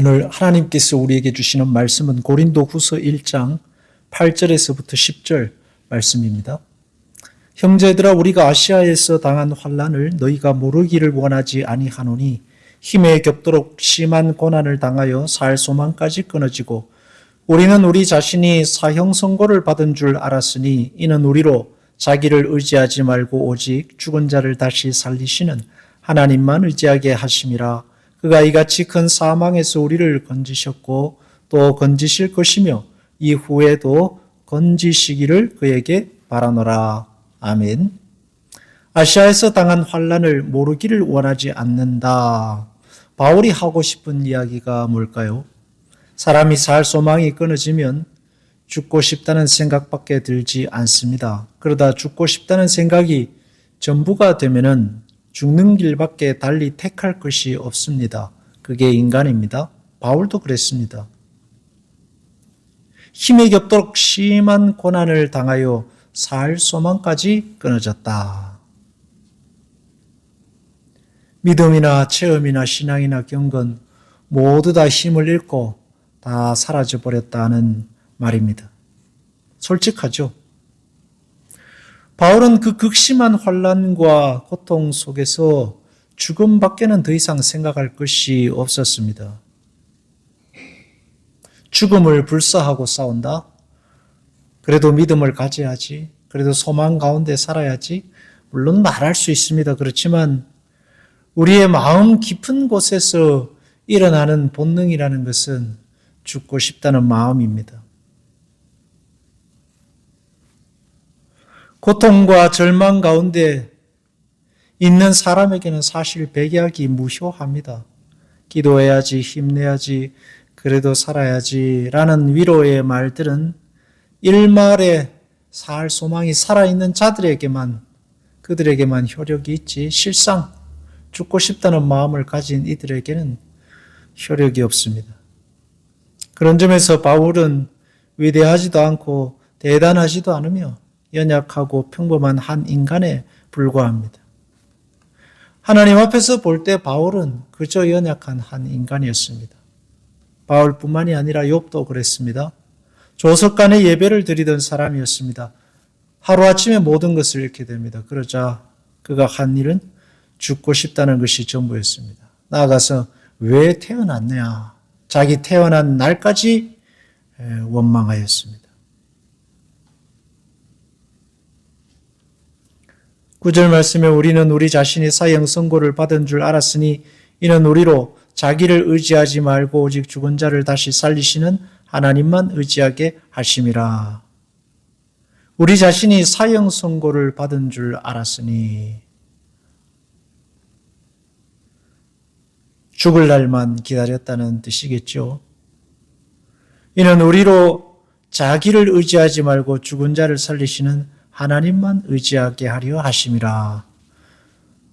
오늘 하나님께서 우리에게 주시는 말씀은 고린도 후서 1장 8절에서부터 10절 말씀입니다. 형제들아 우리가 아시아에서 당한 환란을 너희가 모르기를 원하지 아니하노니 힘에 겹도록 심한 고난을 당하여 살 소망까지 끊어지고 우리는 우리 자신이 사형 선고를 받은 줄 알았으니 이는 우리로 자기를 의지하지 말고 오직 죽은 자를 다시 살리시는 하나님만 의지하게 하심이라 그가 이같이 큰 사망에서 우리를 건지셨고 또 건지실 것이며 이후에도 건지시기를 그에게 바라노라. 아멘. 아시아에서 당한 환란을 모르기를 원하지 않는다. 바울이 하고 싶은 이야기가 뭘까요? 사람이 살 소망이 끊어지면 죽고 싶다는 생각밖에 들지 않습니다. 그러다 죽고 싶다는 생각이 전부가 되면은 죽는 길밖에 달리 택할 것이 없습니다. 그게 인간입니다. 바울도 그랬습니다. 힘에 겹도록 심한 고난을 당하여 살 소망까지 끊어졌다. 믿음이나 체험이나 신앙이나 경건 모두 다 힘을 잃고 다 사라져 버렸다는 말입니다. 솔직하죠? 바울은 그 극심한 환란과 고통 속에서 죽음밖에는 더 이상 생각할 것이 없었습니다. 죽음을 불사하고 싸운다? 그래도 믿음을 가져야지. 그래도 소망 가운데 살아야지. 물론 말할 수 있습니다. 그렇지만 우리의 마음 깊은 곳에서 일어나는 본능이라는 것은 죽고 싶다는 마음입니다. 고통과 절망 가운데 있는 사람에게는 사실 백약이 무효합니다. 기도해야지, 힘내야지, 그래도 살아야지 라는 위로의 말들은 일말에 살 소망이 살아있는 자들에게만, 그들에게만 효력이 있지, 실상 죽고 싶다는 마음을 가진 이들에게는 효력이 없습니다. 그런 점에서 바울은 위대하지도 않고 대단하지도 않으며 연약하고 평범한 한 인간에 불과합니다. 하나님 앞에서 볼 때 바울은 그저 연약한 한 인간이었습니다. 바울뿐만이 아니라 욥도 그랬습니다. 조석간에 예배를 드리던 사람이었습니다. 하루아침에 모든 것을 잃게 됩니다. 그러자 그가 한 일은 죽고 싶다는 것이 전부였습니다. 나아가서 왜 태어났냐? 자기 태어난 날까지 원망하였습니다. 구절 말씀에 우리는 우리 자신이 사형 선고를 받은 줄 알았으니 이는 우리로 자기를 의지하지 말고 오직 죽은 자를 다시 살리시는 하나님만 의지하게 하심이라. 우리 자신이 사형 선고를 받은 줄 알았으니 죽을 날만 기다렸다는 뜻이겠죠. 이는 우리로 자기를 의지하지 말고 죽은 자를 살리시는 하나님만 의지하게 하려 하심이라.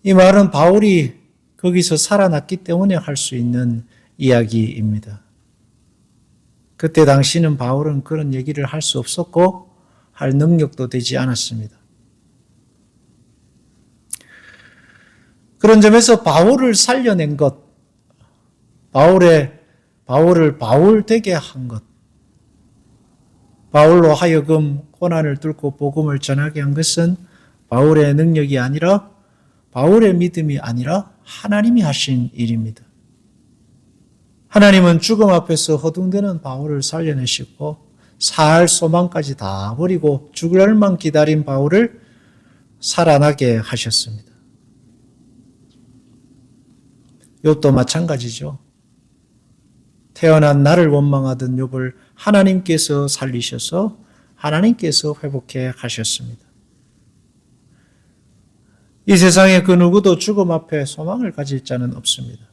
이 말은 바울이 거기서 살아났기 때문에 할 수 있는 이야기입니다. 그때 당시는 바울은 그런 얘기를 할 수 없었고 할 능력도 되지 않았습니다. 그런 점에서 바울을 살려낸 것, 바울의 바울을 바울 되게 한 것, 바울로 하여금 고난을 뚫고 복음을 전하게 한 것은 바울의 능력이 아니라 바울의 믿음이 아니라 하나님이 하신 일입니다. 하나님은 죽음 앞에서 허둥대는 바울을 살려내시고 살 소망까지 다 버리고 죽을 날만 기다린 바울을 살아나게 하셨습니다. 이것도 마찬가지죠. 태어난 나를 원망하던 욥을 하나님께서 살리셔서 하나님께서 회복해 가셨습니다. 이 세상에 그 누구도 죽음 앞에 소망을 가질 자는 없습니다.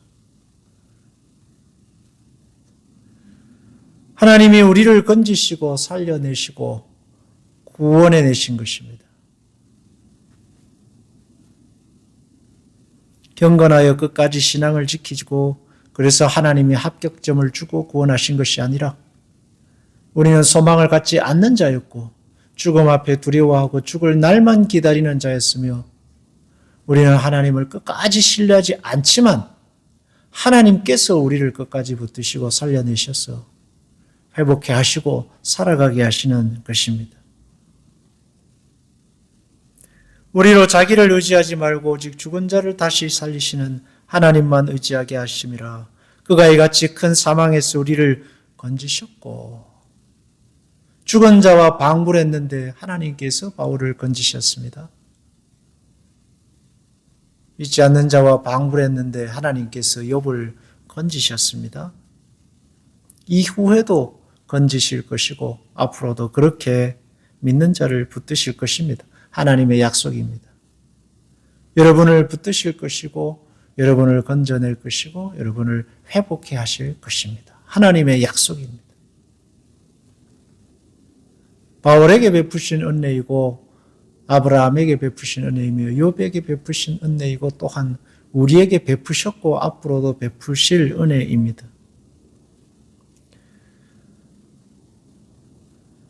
하나님이 우리를 건지시고 살려내시고 구원해 내신 것입니다. 경건하여 끝까지 신앙을 지키고 그래서 하나님이 합격점을 주고 구원하신 것이 아니라 우리는 소망을 갖지 않는 자였고 죽음 앞에 두려워하고 죽을 날만 기다리는 자였으며 우리는 하나님을 끝까지 신뢰하지 않지만 하나님께서 우리를 끝까지 붙드시고 살려내셔서 회복해 하시고 살아가게 하시는 것입니다. 우리로 자기를 의지하지 말고 오직 죽은 자를 다시 살리시는 하나님만 의지하게 하심이라. 그가 이같이 큰 사망에서 우리를 건지셨고 죽은 자와 방불했는데 하나님께서 바울을 건지셨습니다. 믿지 않는 자와 방불했는데 하나님께서 욥을 건지셨습니다. 이후에도 건지실 것이고 앞으로도 그렇게 믿는 자를 붙드실 것입니다. 하나님의 약속입니다. 여러분을 붙드실 것이고 여러분을 건져낼 것이고 여러분을 회복해 하실 것입니다. 하나님의 약속입니다. 바울에게 베푸신 은혜이고 아브라함에게 베푸신 은혜이며 욥에게 베푸신 은혜이고 또한 우리에게 베푸셨고 앞으로도 베푸실 은혜입니다.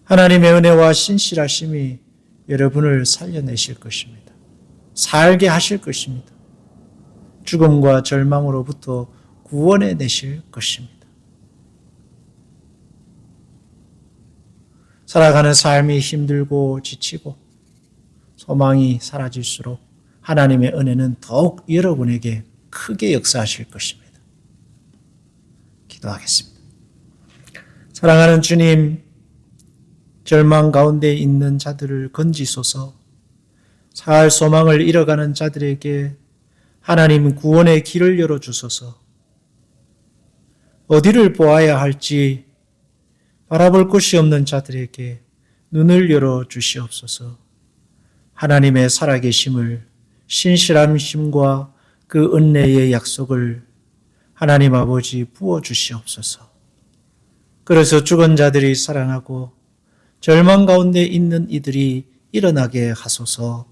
하나님의 은혜와 신실하심이 여러분을 살려내실 것입니다. 살게 하실 것입니다. 죽음과 절망으로부터 구원해 내실 것입니다. 살아가는 삶이 힘들고 지치고 소망이 사라질수록 하나님의 은혜는 더욱 여러분에게 크게 역사하실 것입니다. 기도하겠습니다. 사랑하는 주님, 절망 가운데 있는 자들을 건지소서, 살 소망을 잃어가는 자들에게 하나님 구원의 길을 열어주소서, 어디를 보아야 할지 바라볼 곳이 없는 자들에게 눈을 열어 주시옵소서. 하나님의 살아계심을 신실함 심과 그 은혜의 약속을 하나님 아버지 부어 주시옵소서. 그래서 죽은 자들이 살아나고 절망 가운데 있는 이들이 일어나게 하소서.